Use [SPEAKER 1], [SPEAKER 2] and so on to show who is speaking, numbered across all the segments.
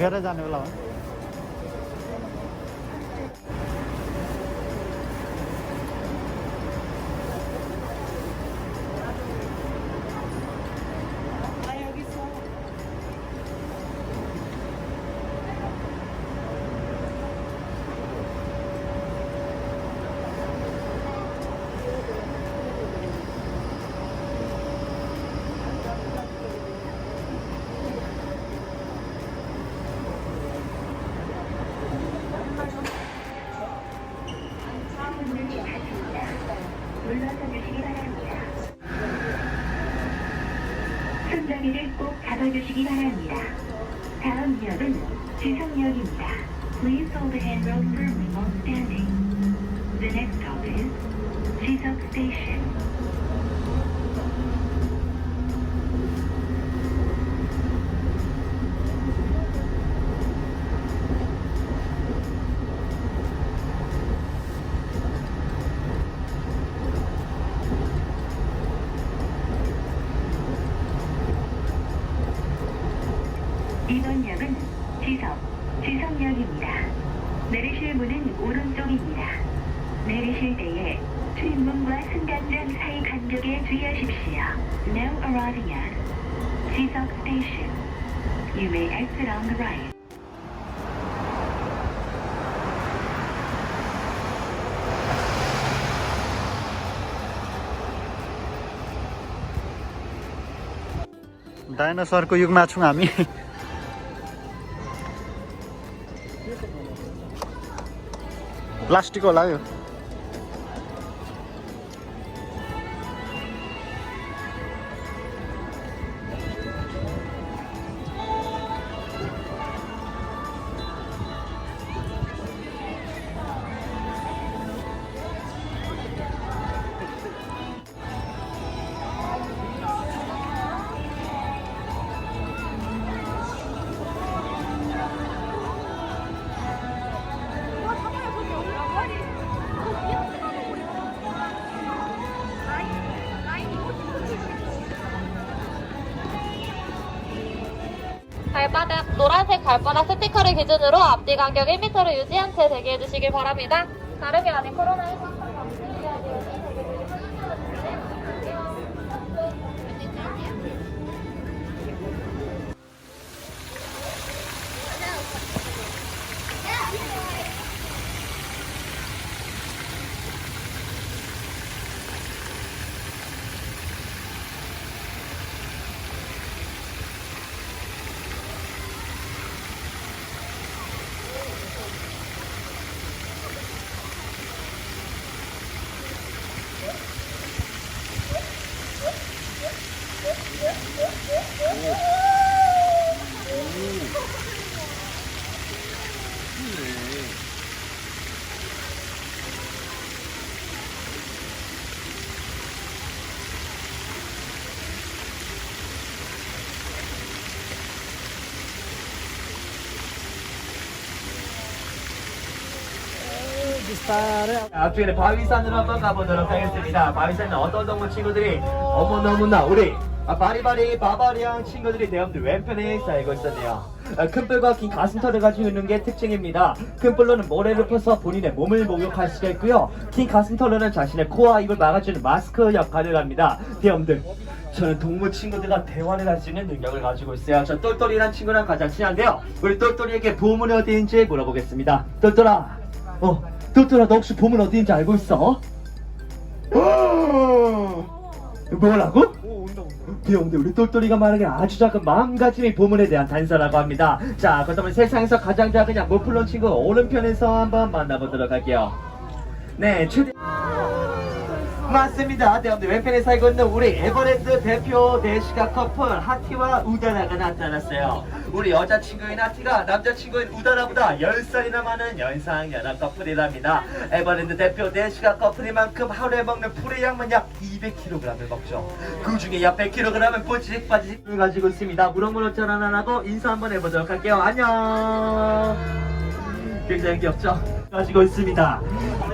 [SPEAKER 1] ठाउँ छैन उखेरै जाने बेला हो
[SPEAKER 2] Please hold the handrail firmly while standing. The next stop is Chizok Station. 오른쪽입니다. 내리실 때에 출입문과 승강장 사이 간격에 주의하십시오. Now arriving at 지석 Station. You may exit on the right.
[SPEAKER 1] डाइनोसरको युगमा छौँ हामी प्लास्टिक होला
[SPEAKER 3] 발바닥 노란색 발바닥 스티커를 기준으로 앞뒤 간격 1m를 유지한 채 대기해 주시길 바랍니다. 다름이 아닌 코로나19
[SPEAKER 4] 앞쪽에 바위산으로 한번 가보도록 하겠습니다. 바위산은 어떤 동물 친구들이 어머 너무나 우리 아, 바리바리 바바리앙 친구들이 대형들 왼편에 살고 있었네요. 아, 큰 뿔과 긴 가슴털을 가지고 있는 게 특징입니다. 큰 뿔로는 모래를 펴서 본인의 몸을 목욕할 수가 있고요. 긴 가슴털로는 자신의 코와 입을 막아주는 마스크 역할을 합니다. 대형들 저는 동물 친구들과 대화를 할 수 있는 능력을 가지고 있어요. 저 똘똘이란 친구랑 가장 친한데요. 우리 똘똘이에게 보물이 어디인지 물어보겠습니다. 똘똘아, 어, 똘똘아, 너 혹시 보물 어디인지 알고 있어? 뭐라고? 대형들 우리 똘똘이가 말하기에 아주 작은 마음가짐이 보물에 대한 단서라고 합니다. 자, 그렇다면 세상에서 가장 작은 양 모플론 친구 오른편에서 한번 만나보도록 할게요. 네, 최대 맞습니다. 대형들 왼편에 살고 있는 우리 에버랜드 대표 대시가 커플 하티와 우다나가 나타났어요. 우리 여자친구인 하티가 남자친구인 우다나보다 10살이나 많은 연상 연하 커플이랍니다. 에버랜드 대표 대시가 커플이만큼 하루에 먹는 풀의 양만 약 200kg을 먹죠. 그 중에 약 100kg은 뿌직 빠지직을 가지고 있습니다. 무럭무럭 전환 안 하고 인사 한번 해보도록 할게요. 안녕. 굉장히 귀엽죠? 가지고 있습니다.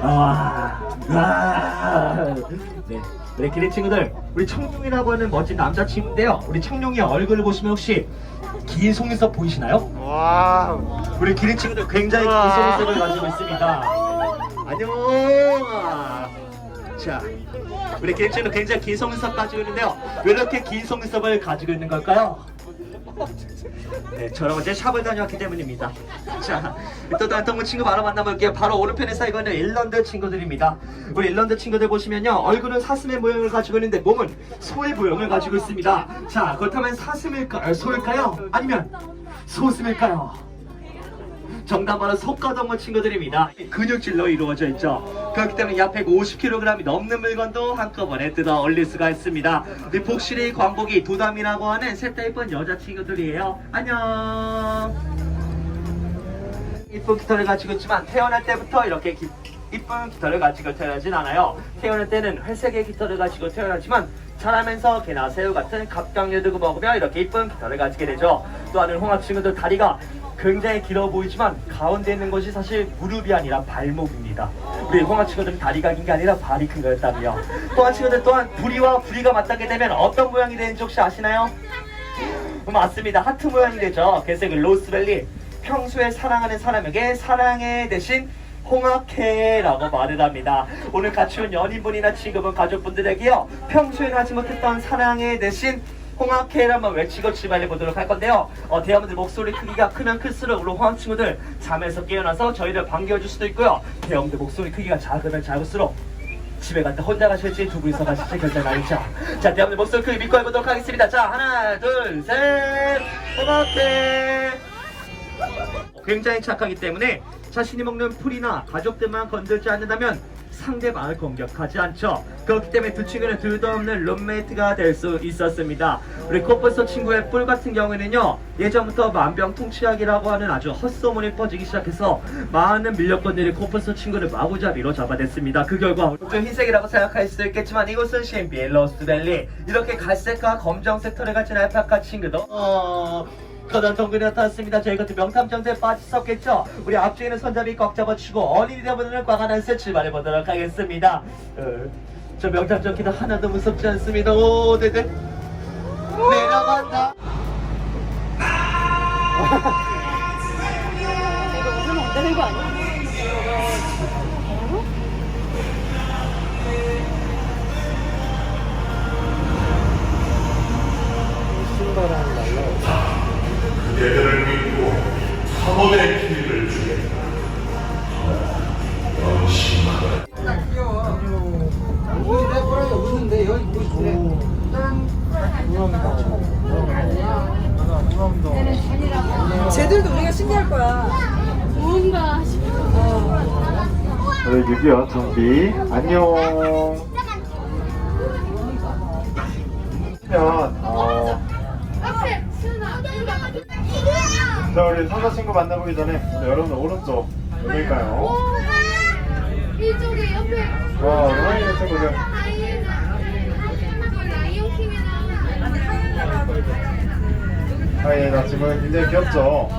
[SPEAKER 4] 아, 아, 네. 우리 기린 친구들, 우리 청룡이라고 하는 멋진 남자친구인데요. 우리 청룡이 얼굴을 보시면 혹시 긴 속눈썹 보이시나요?
[SPEAKER 1] 와우.
[SPEAKER 4] 우리 기린 친구들 굉장히 긴. 속눈썹을 가지고 있습니다. 안녕. 자, 우리 기린 친구들 굉장히 긴 속눈썹 가지고 있는데요. 왜 이렇게 긴 속눈썹을 가지고 있는 걸까요? 네, 저랑 어제 샵을 다녀왔기 때문입니다. 자, 또 다른 동물 친구 바로 만나볼게요. 바로 오른편에 서 있는 일런드 친구들입니다. 우리 일런드 친구들 보시면요. 얼굴은 사슴의 모양을 가지고 있는데 몸은 소의 모양을 가지고 있습니다. 자, 그렇다면 사슴일까요? 소일까요? 아니면 소슴일까요? 정답 바로 속가동물 친구들입니다. 근육질로 이루어져 있죠. 그렇기 때문에 약 150kg이 넘는 물건도 한꺼번에 뜯어 올릴 수가 있습니다. 우리 복실이 광복이 도담이라고 하는 셋다 예쁜 여자 친구들이에요. 안녕. 이쁜 깃털을 가지고 있지만 태어날 때부터 이렇게 기- 이쁜 깃털을 가지고 태어나진 않아요. 태어날 때는 회색의 깃털을 가지고 태어나지만 자라면서 개나 새우 같은 갑각류 두고 먹으며 이렇게 이쁜 깃털을 가지게 되죠. 또한 홍합 친구들 다리가 굉장히 길어 보이지만 가운데 있는 것이 사실 무릎이 아니라 발목입니다. 우리 홍합 친구들은 다리가 긴 게 아니라 발이 큰 거였다고요. 또한 친구들 또한 부리와 부리가 맞닿게 되면 어떤 모양이 되는지 혹시 아시나요? 맞습니다. 하트 모양이 되죠. 그 로스밸리 평소에 사랑하는 사람에게 사랑해 대신 홍학해라고 말을 합니다. 오늘 같이 온 연인분이나 지금은 가족분들에게요. 평소에는 하지 못했던 사랑해 대신 홍학해를 한번 외치고 출발해 보도록 할 건데요. 어, 대화분들 목소리 크기가 크면 클수록 우리 홍학 친구들 잠에서 깨어나서 저희를 반겨줄 수도 있고요. 대화분들 목소리 크기가 작으면 작을수록 집에 갔다 혼자 가실지 두 분이서 가실지 결정하겠죠. 자, 대한민국 목소리 크게 믿고 해보도록 하겠습니다. 자, 하나, 둘, 셋, 고맙게. 굉장히 착하기 때문에 자신이 먹는 풀이나 가족들만 건들지 않는다면 상대방을 공격하지 않죠. 그렇기 때문에 두 친구는 둘도 없는 룸메이트가 될 수 있었습니다. 우리 코뿔소 친구의 뿔 같은 경우에는요, 예전부터 만병통치약이라고 하는 아주 헛소문이 퍼지기 시작해서 많은 밀렵꾼들이 코뿔소 친구를 마구잡이로 잡아냈습니다. 그 결과 좀 흰색이라고 생각할 수도 있겠지만 이곳은 신비의 로스밸리. 이렇게 갈색과 검정색 털을 가진 알파카 친구도 어... 거단 동굴이 나타났습니다. 저희 것도 명탐정대에 빠졌었겠죠? 우리 앞쪽에 는 손잡이 꽉 잡아주고 어린이 대부분을 꽉 안아서 출발해 보도록 하겠습니다. 어, 저 명탐정 기도 하나도 무섭지 않습니다. 오, 네네. 내려간다.
[SPEAKER 5] 그 대들을 믿고 사모의 길을 주겠다. 영심하라.
[SPEAKER 6] 쟤들도 우리가 신기할 거야.
[SPEAKER 7] 네, 6.25 준비. 안녕. 그러면, 어, 자, 우리 상사 친구 만나보기 전에, 여러분 오른쪽, 어딜까요?
[SPEAKER 8] 이쪽에 옆에
[SPEAKER 7] 와, 하이는 친구들. 하이, 나 지금 굉장히 귀엽죠?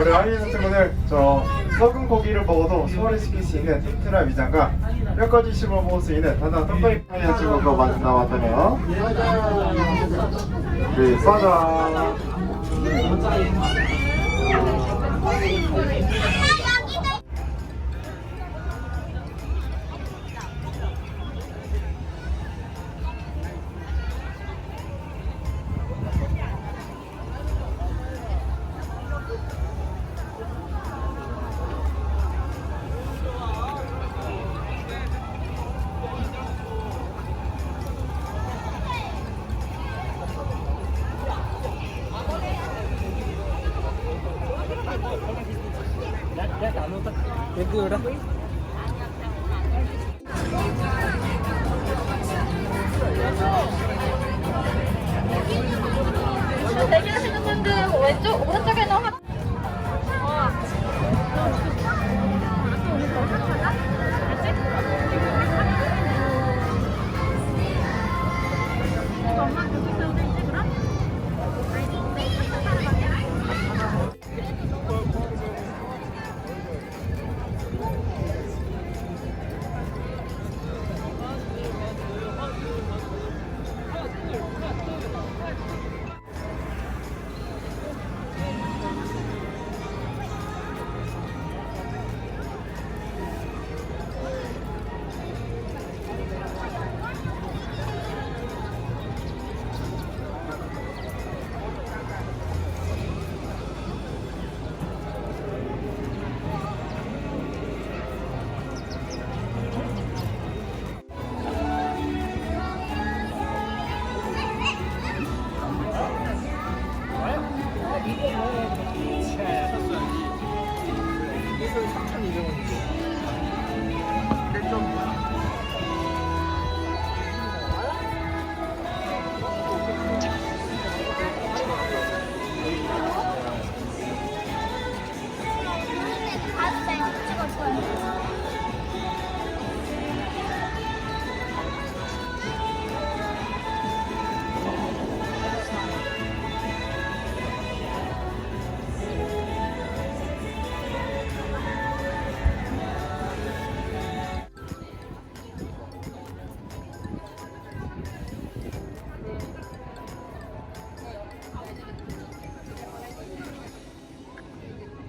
[SPEAKER 7] 우리 하이는 친구들, 저, 썩은 고기를 먹어도 소화를 시킬 수 있는 틴트나 위장과 뼈까지 씹어 먹을 수 있는 단단한 떡볶이 하이는 친구가 만나왔다네요. 네, 싸자.
[SPEAKER 3] 대기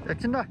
[SPEAKER 9] 야 킨다